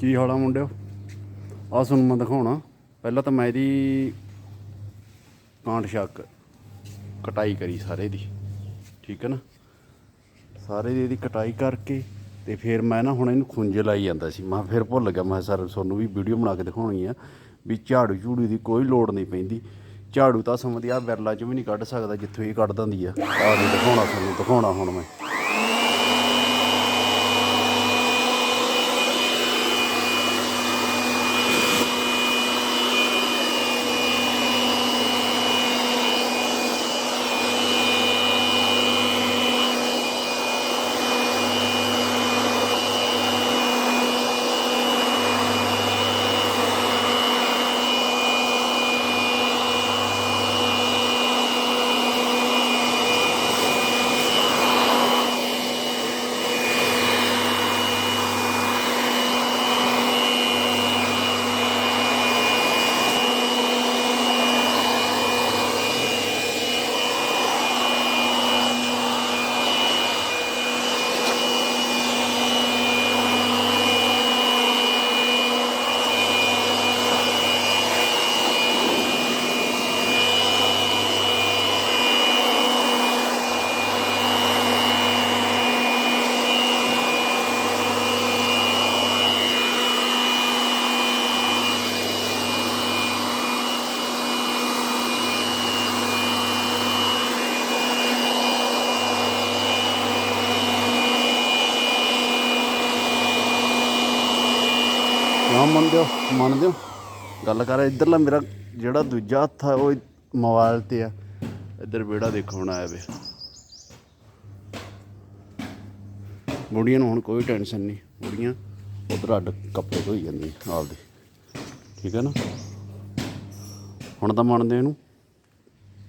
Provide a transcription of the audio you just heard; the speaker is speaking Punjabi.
ਕੀ ਹਾਲ ਆ ਮੁੰਡਿਓ? ਆ ਤੁਹਾਨੂੰ ਮੈਂ ਦਿਖਾਉਣਾ। ਪਹਿਲਾਂ ਤਾਂ ਮੈਂ ਇਹਦੀ ਕਾਂਟ ਸ਼ੱਕ ਕਟਾਈ ਕਰੀ ਸਾਰੇ ਦੀ। ਠੀਕ ਹੈ ਨਾ? ਸਾਰੇ ਦੀ ਇਹਦੀ ਕਟਾਈ ਕਰਕੇ ਤੇ ਫਿਰ ਮੈਂ ਨਾ ਹੁਣ ਇਹਨੂੰ ਖੁੰਝੇ ਲਾਈ ਜਾਂਦਾ ਸੀ। ਮੈਂ ਫਿਰ ਭੁੱਲ ਗਿਆ। ਮੈਂ ਸਰ, ਤੁਹਾਨੂੰ ਵੀ ਵੀਡੀਓ ਬਣਾ ਕੇ ਦਿਖਾਉਣੀ ਆ ਵੀ ਝਾੜੂ ਝੂੜੂ ਦੀ ਕੋਈ ਲੋੜ ਨਹੀਂ ਪੈਂਦੀ। ਝਾੜੂ ਤਾਂ ਸਮਝਦੀ ਆ ਵਿਰਲਾ ਚ ਵੀ ਨਹੀਂ ਕੱਢ ਸਕਦਾ ਜਿੱਥੋਂ ਇਹ ਕੱਢ ਦਿੰਦੀ ਆ। ਆ ਦਿਖਾਉਣਾ, ਤੁਹਾਨੂੰ ਦਿਖਾਉਣਾ ਹੁਣ ਮੈਂ ਹਾਂ ਮੰਨਦੇ ਹੋ ਮੰਨਦੇ ਹੋ? ਗੱਲ ਕਰ, ਇੱਧਰਲਾ ਮੇਰਾ ਜਿਹੜਾ ਦੂਜਾ ਹੱਥ ਆ, ਉਹ ਮੋਬਾਈਲ ਤੇ ਆ। ਇੱਧਰ ਵਿਹੜਾ ਦੇਖੋ ਹੁਣ ਆਇਆ ਵੇ। ਬੁੜੀਆਂ ਨੂੰ ਹੁਣ ਕੋਈ ਟੈਨਸ਼ਨ ਨਹੀਂ, ਬੁੜੀਆਂ। ਉਧਰ ਅੱਡ ਕੱਪੜੇ ਧੋਈ ਜਾਂਦੀਆਂ, ਆਪਦੇ। ਠੀਕ ਹੈ ਨਾ? ਹੁਣ ਤਾਂ ਮੰਨਦੇ ਇਹਨੂੰ।